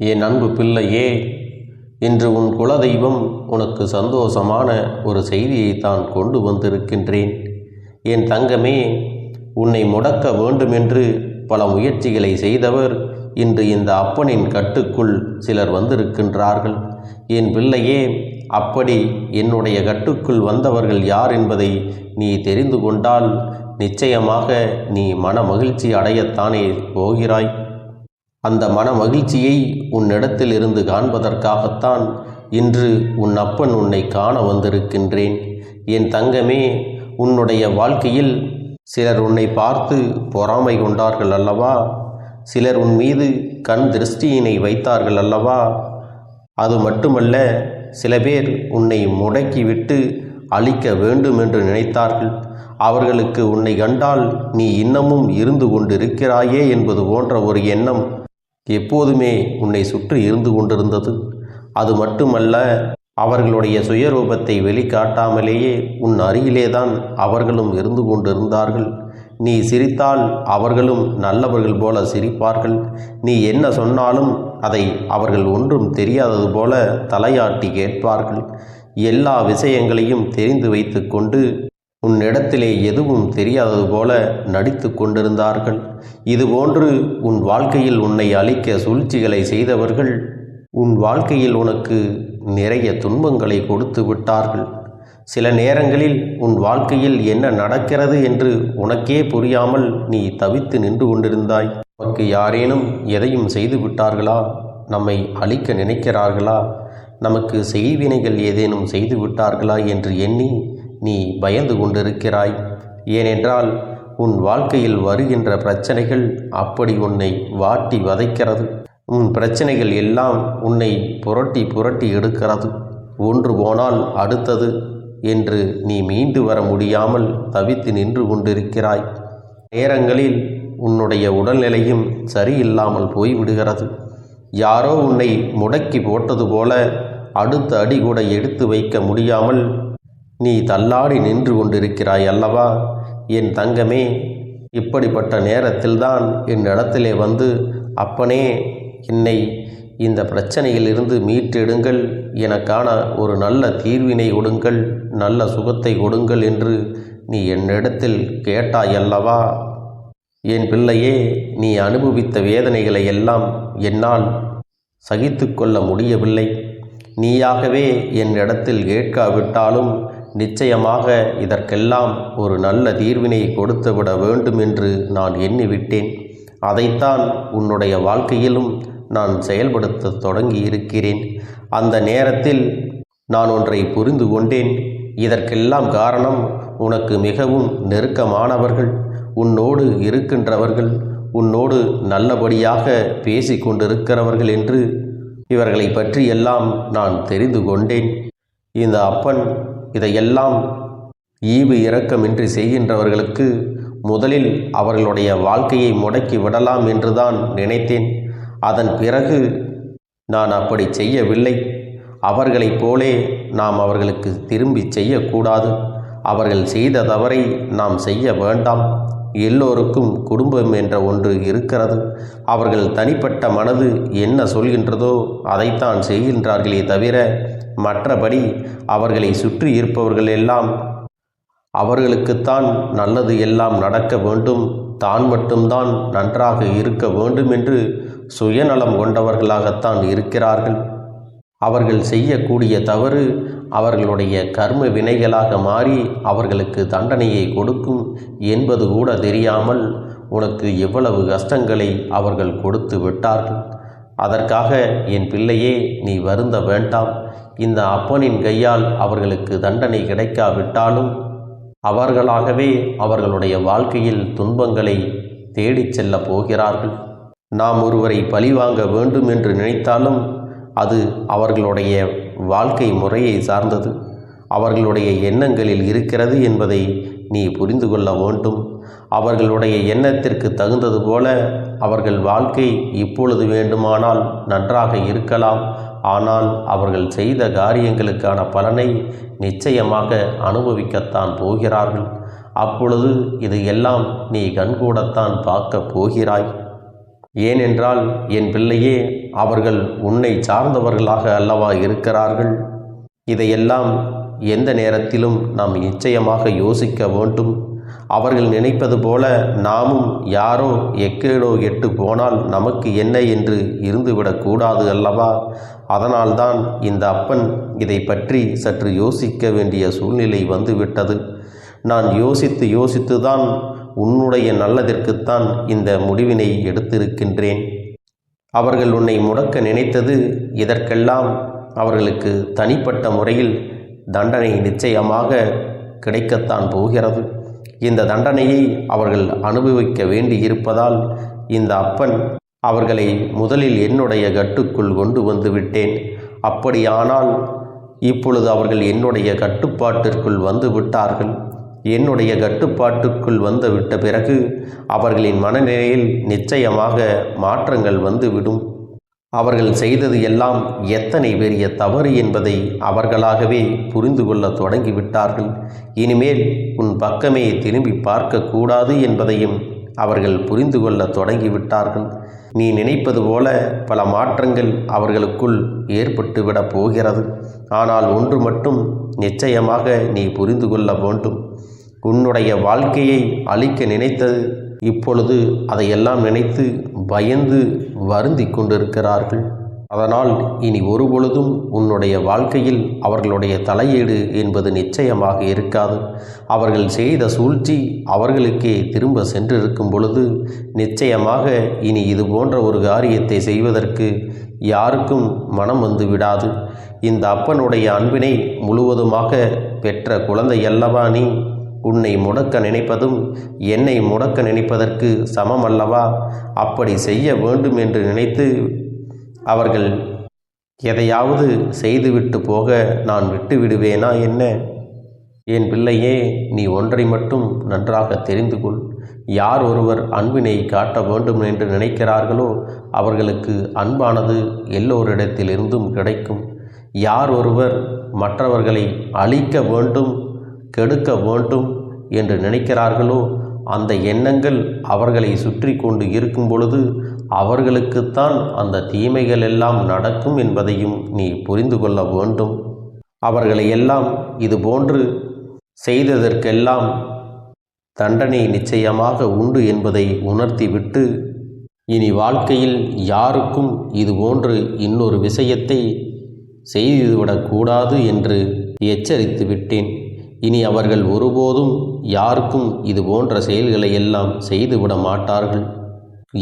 என் அன்பு பிள்ளையே இன்று உன் குலதெய்வம் உனக்கு சந்தோஷமான ஒரு செய்தியை தான் கொண்டு வந்திருக்கின்றேன். என் தங்கமே உன்னை முடக்க வேண்டுமென்று பல முயற்சிகளை செய்தவர் இன்று இந்த அப்பனின் கட்டுக்குள் சிலர் வந்திருக்கின்றார்கள். என் பிள்ளையே அப்படி என்னுடைய கட்டுக்குள் வந்தவர்கள் யார் என்பதை நீ தெரிந்து கொண்டால் நிச்சயமாக நீ மன மகிழ்ச்சி அடையத்தானே போகிறாய். அந்த மன மகிழ்ச்சியை உன்னிடத்தில் இருந்து காண்பதற்காகத்தான் இன்று உன் அப்பன் உன்னை காண வந்திருக்கின்றேன். என் தங்கமே உன்னுடைய வாழ்க்கையில் சிலர் உன்னை பார்த்து பொறாமை கொண்டார்கள் அல்லவா? சிலர் உன் மீது கண் திருஷ்டியினை வைத்தார்கள் அல்லவா? அது மட்டுமல்ல சில பேர் உன்னை முடக்கிவிட்டு அழிக்க வேண்டும் என்று நினைத்தார்கள். அவர்களுக்கு உன்னை கண்டால் நீ இன்னமும் இருந்து கொண்டிருக்கிறாயே என்பது போன்ற ஒரு எண்ணம் எப்போதுமே உன்னை சுற்றி இருந்து கொண்டிருந்தது. அது மட்டுமல்ல அவர்களுடைய சுயரூபத்தை வெளிக்காட்டாமலேயே உன் அருகிலேதான் அவர்களும் இருந்து கொண்டிருந்தார்கள். நீ சிரித்தால் அவர்களும் நல்லவர்கள் போல சிரிப்பார்கள். நீ என்ன சொன்னாலும் அதை அவர்கள் ஒன்றும் தெரியாதது போல தலையாட்டி கேட்பார்கள். எல்லா விஷயங்களையும் தெரிந்து வைத்துக்கொண்டு உன்னிடத்திலே எதுவும் தெரியாதது போல நடித்து கொண்டிருந்தார்கள். இதுபோன்று உன் வாழ்க்கையில் உன்னை அழிக்க சூழ்ச்சிகளை செய்தவர்கள் உன் வாழ்க்கையில் உனக்கு நிறைய துன்பங்களை கொடுத்து விட்டார்கள். சில நேரங்களில் உன் வாழ்க்கையில் என்ன நடக்கிறது என்று உனக்கே புரியாமல் நீ தவித்து நின்று கொண்டிருந்தாய். உனக்கு யாரேனும் எதையும் செய்து விட்டார்களா? நம்மை அழிக்க நினைக்கிறார்களா? நமக்கு செய்வினைகள் ஏதேனும் செய்து விட்டார்களா என்று எண்ணி நீ பயந்து கொண்டிருக்கிறாய். ஏனென்றால் உன் வாழ்க்கையில் வருகின்ற பிரச்சனைகள் அப்படி உன்னை வாட்டி வதைக்கிறது. உன் பிரச்சனைகள் எல்லாம் உன்னை புரட்டி புரட்டி எடுக்கிறது. ஒன்று போனால் அடுத்தது என்று நீ மீண்டு வர முடியாமல் தவித்து நின்று கொண்டிருக்கிறாய். நேரங்களில் உன்னுடைய உடல்நிலையும் சரியில்லாமல் போய்விடுகிறது. யாரோ உன்னை முடக்கி போட்டது போல அடுத்த அடி கூட எடுத்து வைக்க முடியாமல் நீ தள்ளாடி நின்று கொண்டிருக்கிறாய் அல்லவா? என் தங்கமே இப்படிப்பட்ட நேரத்தில்தான் என் இடத்திலே வந்து அப்பனே என்னை இந்த பிரச்சனையிலிருந்து மீட்டெடுங்கள். எனக்கான ஒரு நல்ல தீர்வினை கொடுங்கள் நல்ல சுகத்தை கொடுங்கள் என்று நீ என்னிடத்தில் கேட்டாய் அல்லவா? என் பிள்ளையே நீ அனுபவித்த வேதனைகளை எல்லாம் என்னால் சகித்து கொள்ள முடியவில்லை. நீயாகவே என் இடத்தில் கேட்காவிட்டாலும் நிச்சயமாக இதற்கெல்லாம் ஒரு நல்ல தீர்வினை கொடுத்துவிட வேண்டும் என்று நான் எண்ணிவிட்டேன். அதைத்தான் உன்னுடைய வாழ்க்கையிலும் நான் செயல்படுத்த தொடங்கி இருக்கிறேன் அந்த நேரத்தில் நான் ஒன்றை புரிந்து கொண்டேன். இதற்கெல்லாம் காரணம் உனக்கு மிகவும் நெருக்கமானவர்கள் உன்னோடு இருக்கின்றவர்கள் உன்னோடு நல்லபடியாக பேசி கொண்டிருக்கிறவர்கள் என்று இவர்களை பற்றி எல்லாம் நான் தெரிந்து கொண்டேன். இந்த அப்பன் இதையெல்லாம் ஈவு இரக்கமின்றி செய்கின்றவர்களுக்கு முதலில் அவர்களுடைய வாழ்க்கையை முடக்கி விடலாம் என்றுதான் நினைத்தேன். அதன் பிறகு நான் அப்படி செய்யவில்லை. அவர்களைப் போலே நாம் அவர்களுக்கு திரும்பி செய்யக்கூடாது. அவர்கள் செய்த தவறை நாம் செய்ய வேண்டாம். எல்லோருக்கும் குடும்பம் என்ற ஒன்று இருக்கிறது. அவர்கள் தனிப்பட்ட மனது என்ன சொல்கின்றதோ அதைத்தான் செய்கின்றார்களே தவிர மற்றபடி அவர்களை சுற்றி இருப்பவர்கள் எல்லாம் அவர்களுக்குத்தான் நல்லது எல்லாம் நடக்க வேண்டும். தான் மட்டும்தான் நன்றாக இருக்க வேண்டும் என்று சுயநலம் கொண்டவர்களாகத்தான் இருக்கிறார்கள். அவர்கள் செய்யக்கூடிய தவறு அவர்களுடைய கர்ம வினைகளாக மாறி அவர்களுக்கு தண்டனையை கொடுக்கும் என்பது கூட தெரியாமல் உனக்கு எவ்வளவு கஷ்டங்களை அவர்கள் கொடுத்து விட்டார்கள். அதற்காக என் பிள்ளையே நீ வருந்த வேண்டாம். இந்த அப்பனின் கையால் அவர்களுக்கு தண்டனை கிடைக்காவிட்டாலும் அவர்களாகவே அவர்களுடைய வாழ்க்கையில் துன்பங்களை தேடிச் செல்லப் போகிறார்கள். நாம் ஒருவரை பழிவாங்க வேண்டும் என்று நினைத்தாலும் அது அவர்களுடைய வாழ்க்கை முறையை சார்ந்தது. அவர்களுடைய எண்ணங்களில் இருக்கிறது என்பதை நீ புரிந்து கொள்ள வேண்டும். அவர்களுடைய எண்ணத்திற்கு தகுந்தது போல அவர்கள் வாழ்க்கை இப்பொழுது வேண்டுமானால் நன்றாக இருக்கலாம். ஆனால் அவர்கள் செய்த காரியங்களுக்கான பலனை நிச்சயமாக அனுபவிக்கத்தான் போகிறார்கள். அப்பொழுது இது எல்லாம் நீ கண்கூடத்தான் பார்க்கப் போகிறாய். ஏனென்றால் என் பிள்ளையே அவர்கள் உன்னை சார்ந்தவர்களாக அல்லவா இருக்கிறார்கள்? இதையெல்லாம் எந்த நேரத்திலும் நாம் நிச்சயமாக யோசிக்க வேண்டும். அவர்கள் நினைப்பது போல நாமும் யாரோ எக்கேடோ எட்டு போனால் நமக்கு என்ன என்று இருந்துவிடக்கூடாது அல்லவா? அதனால்தான் இந்த அப்பன் இதை பற்றி சற்று யோசிக்க வேண்டிய சூழ்நிலை வந்துவிட்டது. நான் யோசித்து யோசித்துதான் உன்னுடைய நல்லதற்குத்தான் இந்த முடிவினை எடுத்திருக்கின்றேன். அவர்கள் உன்னை முடக்க நினைத்தது இதற்கெல்லாம் அவர்களுக்கு தனிப்பட்ட முறையில் தண்டனை நிச்சயமாக கிடைக்கத்தான் போகிறது. இந்த தண்டனையை அவர்கள் அனுபவிக்க வேண்டி இருப்பதால் இந்த அப்பன் அவர்களை முதலில் என்னுடைய கட்டுக்குள் கொண்டு வந்து விட்டேன். அப்படியானால் இப்பொழுது அவர்கள் என்னுடைய கட்டுப்பாட்டிற்குள் வந்து விட்டார்கள். என்னுடைய கட்டுப்பாட்டுக்குள் வந்து விட்ட பிறகு அவர்களின் மனநிலையில் நிச்சயமாக மாற்றங்கள் வந்துவிடும் அவர்கள் செய்தது எல்லாம் எத்தனை பெரிய தவறு என்பதை அவர்களாகவே புரிந்து கொள்ள தொடங்கிவிட்டார்கள். இனிமேல் உன் பக்கமே திரும்பி பார்க்கக்கூடாது என்பதையும் அவர்கள் புரிந்து கொள்ள தொடங்கிவிட்டார்கள். நீ நினைப்பது போல பல மாற்றங்கள் அவர்களுக்குள் ஏற்பட்டுவிடப் போகிறது. ஆனால் ஒன்று மட்டும் நிச்சயமாக நீ புரிந்து கொள்ள வேண்டும். உன்னுடைய வாழ்க்கையை அழிக்க நினைத்தது இப்பொழுது அதையெல்லாம் நினைத்து பயந்து வருந்தி கொண்டிருக்கிறார்கள். அதனால் இனி ஒருபொழுதும் உன்னுடைய வாழ்க்கையில் அவர்களுடைய தலையீடு என்பது நிச்சயமாக இருக்காது. அவர்கள் செய்த சூழ்ச்சி அவர்களுக்கே திரும்ப சென்றிருக்கும் பொழுது நிச்சயமாக இனி இது போன்ற ஒரு காரியத்தை செய்வதற்கு யாருக்கும் மனம் வந்து விடாது. இந்த அப்பனுடைய அன்பினை முழுவதுமாக பெற்ற குழந்தை அல்லவா நீ? உன்னை முடக்க நினைப்பதும் என்னை முடக்க நினைப்பதற்கு சமம் அல்லவா அப்படி செய்ய வேண்டும் என்று நினைத்து அவர்கள் எதையாவது செய்துவிட்டு போக நான் விட்டு விடுவேனா என்ன? என் பிள்ளையே நீ ஒன்றை மட்டும் நன்றாக தெரிந்து கொள். யார் ஒருவர் அன்பினை காட்ட வேண்டும் என்று நினைக்கிறார்களோ அவர்களுக்கு அன்பானது எல்லோரிடத்திலிருந்தும் கிடைக்கும். யார் ஒருவர் மற்றவர்களை அழிக்க வேண்டும் கெடுக்க வேண்டும் என்று நினைக்கிறார்களோ அந்த எண்ணங்கள் அவர்களை சுற்றி கொண்டு இருக்கும் பொழுது அவர்களுக்குத்தான் அந்த தீமைகள் எல்லாம் நடக்கும் என்பதையும் நீ புரிந்து கொள்ள வேண்டும். அவர்களை எல்லாம் இதுபோன்று செய்ததற்கெல்லாம் தண்டனை நிச்சயமாக உண்டு என்பதை உணர்த்திவிட்டு இனி வாழ்க்கையில் யாருக்கும் இதுபோன்று இன்னொரு விஷயத்தை செய்துவிடக்கூடாது என்று எச்சரித்து விட்டேன் இனி அவர்கள் ஒருபோதும் யாருக்கும் இது போன்ற செயல்களை எல்லாம் செய்துவிட மாட்டார்கள்.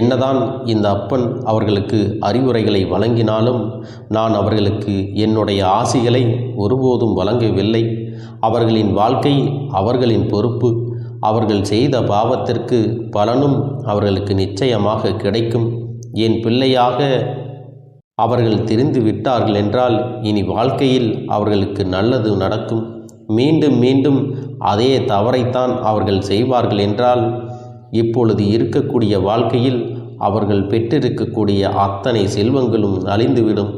என்னதான் இந்த அப்பன் அவர்களுக்கு அறிவுரைகளை வழங்கினாலும் நான் அவர்களுக்கு என்னுடைய ஆசிகளை ஒருபோதும் வழங்கவில்லை. அவர்களின் வாழ்க்கை அவர்களின் பொறுப்பு. அவர்கள் செய்த பாவத்திற்கு பலனும் அவர்களுக்கு நிச்சயமாக கிடைக்கும். என் பிள்ளையாக அவர்கள் தெரிந்து விட்டார்கள் என்றால் இனி வாழ்க்கையில் அவர்களுக்கு நல்லது நடக்கும். மீண்டும் மீண்டும் அதே தவறைத்தான் அவர்கள் செய்வார்கள் என்றால் இப்பொழுது இருக்கக்கூடிய வாழ்க்கையில் அவர்கள் பெற்றிருக்கக்கூடிய அத்தனை செல்வங்களும் அழிந்துவிடும்.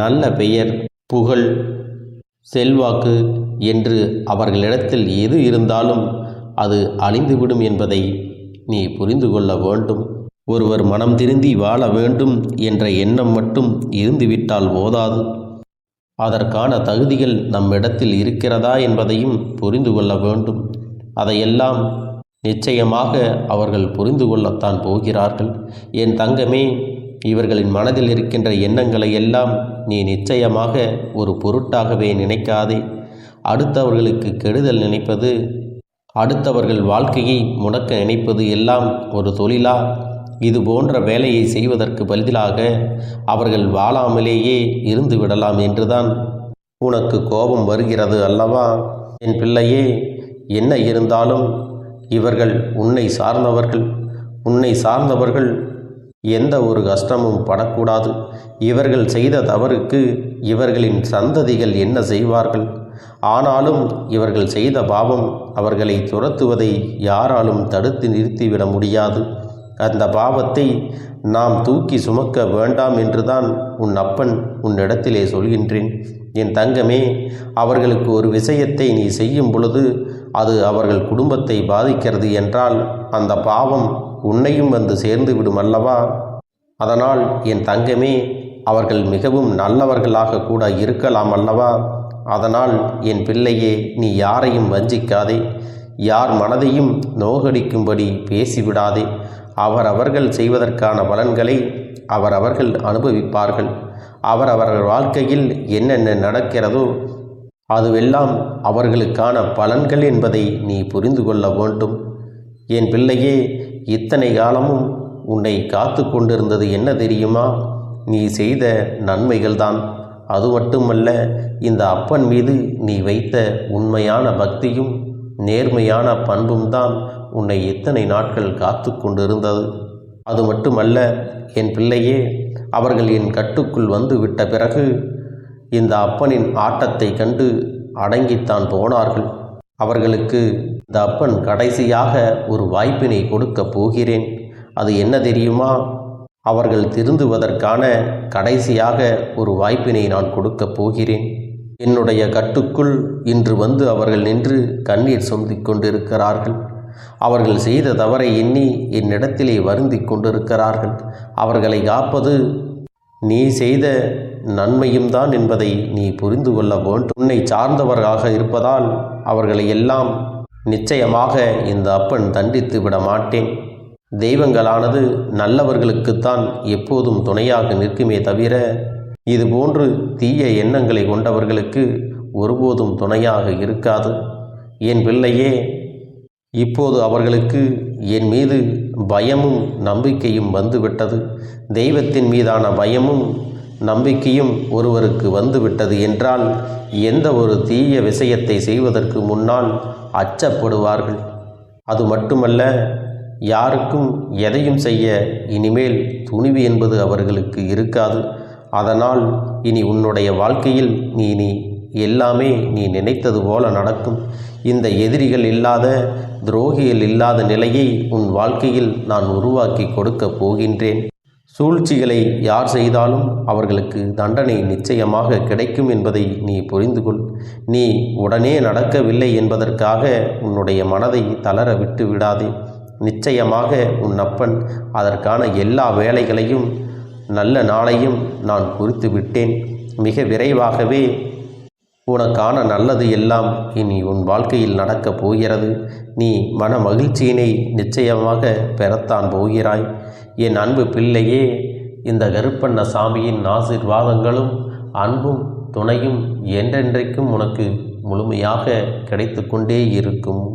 நல்ல பெயர் புகழ் செல்வாக்கு என்று அவர்களிடத்தில் எது இருந்தாலும் அது அழிந்துவிடும் என்பதை நீ புரிந்து கொள்ள வேண்டும். ஒருவர் மனம் திருந்தி வாழ வேண்டும் என்ற எண்ணம் மட்டும் இருந்துவிட்டால் போதாது. அதற்கான தகுதிகள் நம்மிடத்தில் இருக்கிறதா என்பதையும் புரிந்து கொள்ள வேண்டும். அதையெல்லாம் நிச்சயமாக அவர்கள் புரிந்து கொள்ளத்தான் போகிறார்கள். என் தங்கமே இவர்களின் மனதில் இருக்கின்ற எண்ணங்களை எல்லாம் நீ நிச்சயமாக ஒரு பொருட்டாகவே நினைக்காதே. அடுத்தவர்களுக்கு கெடுதல் நினைப்பது அடுத்தவர்கள் வாழ்க்கையை முடக்க நினைப்பது எல்லாம் ஒரு தொழிலா? இது போன்ற வேலையை செய்வதற்கு பதிலாக அவர்கள் வாழாமலேயே இருந்து விடலாம் என்றுதான். உனக்கு கோபம் வருகிறது அல்லவா? என் பிள்ளையே என்ன இருந்தாலும் இவர்கள் உன்னை சார்ந்தவர்கள் உன்னை சார்ந்தவர்கள். எந்த ஒரு கஷ்டமும் படக்கூடாது. இவர்கள் செய்த தவறுக்கு இவர்களின் சந்ததிகள் என்ன செய்வார்கள்? ஆனாலும் இவர்கள் செய்த பாவம் அவர்களை துரத்துவதை யாராலும் தடுத்து நிறுத்திவிட முடியாது. அந்த பாவத்தை நாம் தூக்கி சுமக்க வேண்டாம் என்றுதான் உன் அப்பன் உன்னிடத்திலே சொல்கின்றேன். என் தங்கமே அவர்களுக்கு ஒரு விஷயத்தை நீ செய்யும் பொழுது அது அவர்கள் குடும்பத்தை பாதிக்கிறது என்றால் அந்த பாவம் உன்னையும் வந்து சேர்ந்து விடும் அல்லவா? அதனால் என் தங்கமே அவர்கள் மிகவும் நல்லவர்களாக கூட இருக்கலாம் அல்லவா? அதனால் என் பிள்ளையே நீ யாரையும் வஞ்சிக்காதே. யார் மனதையும் நோகடிக்கும்படி பேசிவிடாதே. அவரவர்கள் செய்வதற்கான பலன்களை அவரவர்கள் அனுபவிப்பார்கள். அவரவர்கள் வாழ்க்கையில் என்னென்ன நடக்கிறதோ அதுவெல்லாம் அவர்களுக்கான பலன்கள் என்பதை நீ புரிந்து கொள்ள வேண்டும். என் பிள்ளையே இத்தனை காலமும் உன்னை காத்து கொண்டிருந்தது என்ன தெரியுமா? நீ செய்த நன்மைகள்தான். அது மட்டுமல்ல இந்த அப்பன் மீது நீ வைத்த உண்மையான பக்தியும் நேர்மையான பண்பும் தான் உன்னை எத்தனை நாட்கள் காத்து கொண்டிருந்தது? அது மட்டுமல்ல என் பிள்ளையே அவர்கள் என் கட்டுக்குள் வந்து விட்ட பிறகு இந்த அப்பனின் ஆட்டத்தை கண்டு அடங்கித்தான் போனார்கள். அவர்களுக்கு இந்த அப்பன் கடைசியாக ஒரு வாய்ப்பினை கொடுக்கப் போகிறேன். அது என்ன தெரியுமா? அவர்கள் திருந்துவதற்கான கடைசியாக ஒரு வாய்ப்பினை நான் கொடுக்கப் போகிறேன். என்னுடைய கட்டுக்குள் இன்று வந்து அவர்கள் நின்று கண்ணீர் சொந்திக் கொண்டிருக்கிறார்கள். அவர்கள் செய்த தவறை எண்ணி என்னிடத்திலே வருந்திக் கொண்டிருக்கிறார்கள். அவர்களை காப்பது நீ செய்த நன்மையும் தான் என்பதை நீ புரிந்து கொள்ள வேண்டும். உன்னை சார்ந்தவர்களாக இருப்பதால் அவர்களை எல்லாம் நிச்சயமாக இந்த அப்பன் தண்டித்து விட மாட்டேன். தெய்வங்களானது நல்லவர்களுக்குத்தான் எப்போதும் துணையாக நிற்குமே தவிர இதுபோன்று தீய எண்ணங்களை கொண்டவர்களுக்கு ஒருபோதும் துணையாக இருக்காது. என் பிள்ளையே இப்போது அவர்களுக்கு என் மீது பயமும் நம்பிக்கையும் வந்துவிட்டது. தெய்வத்தின் மீதான பயமும் நம்பிக்கையும் ஒருவருக்கு வந்துவிட்டது என்றால் எந்த ஒரு தீய விஷயத்தை செய்வதற்கு முன்னால் அச்சப்படுவார்கள். அது மட்டுமல்ல யாருக்கும் எதையும் செய்ய இனிமேல் துணிவு என்பது அவர்களுக்கு இருக்காது. அதனால் இனி உன்னுடைய வாழ்க்கையில் நீ நீ எல்லாமே நீ நினைத்தது போல நடக்கும். இந்த எதிரிகள் இல்லாத துரோகிகள் இல்லாத நிலையை உன் வாழ்க்கையில் நான் உருவாக்கி கொடுக்கப் போகின்றேன். சூழ்ச்சிகளை யார் செய்தாலும் அவர்களுக்கு தண்டனை நிச்சயமாக கிடைக்கும் என்பதை நீ புரிந்து கொள் நீ உடனே நடக்கவில்லை என்பதற்காக உன்னுடைய மனதை தளர விட்டு விடாதே. நிச்சயமாக உன் அப்பன் அதற்கான எல்லா வேலைகளையும் நல்ல நாளையும் நான் குறித்து விட்டேன். மிக விரைவாகவே உனக்கான நல்லது எல்லாம் இனி உன் வாழ்க்கையில் நடக்கப் போகிறது. நீ மன மகிழ்ச்சியினை நிச்சயமாக பெறத்தான் போகிறாய். என் அன்பு பிள்ளையே இந்த கருப்பண்ண சாமியின் ஆசீர்வாதங்களும் அன்பும் துணையும் என்றென்றைக்கும் உனக்கு முழுமையாக கிடைத்து கொண்டே இருக்கும்.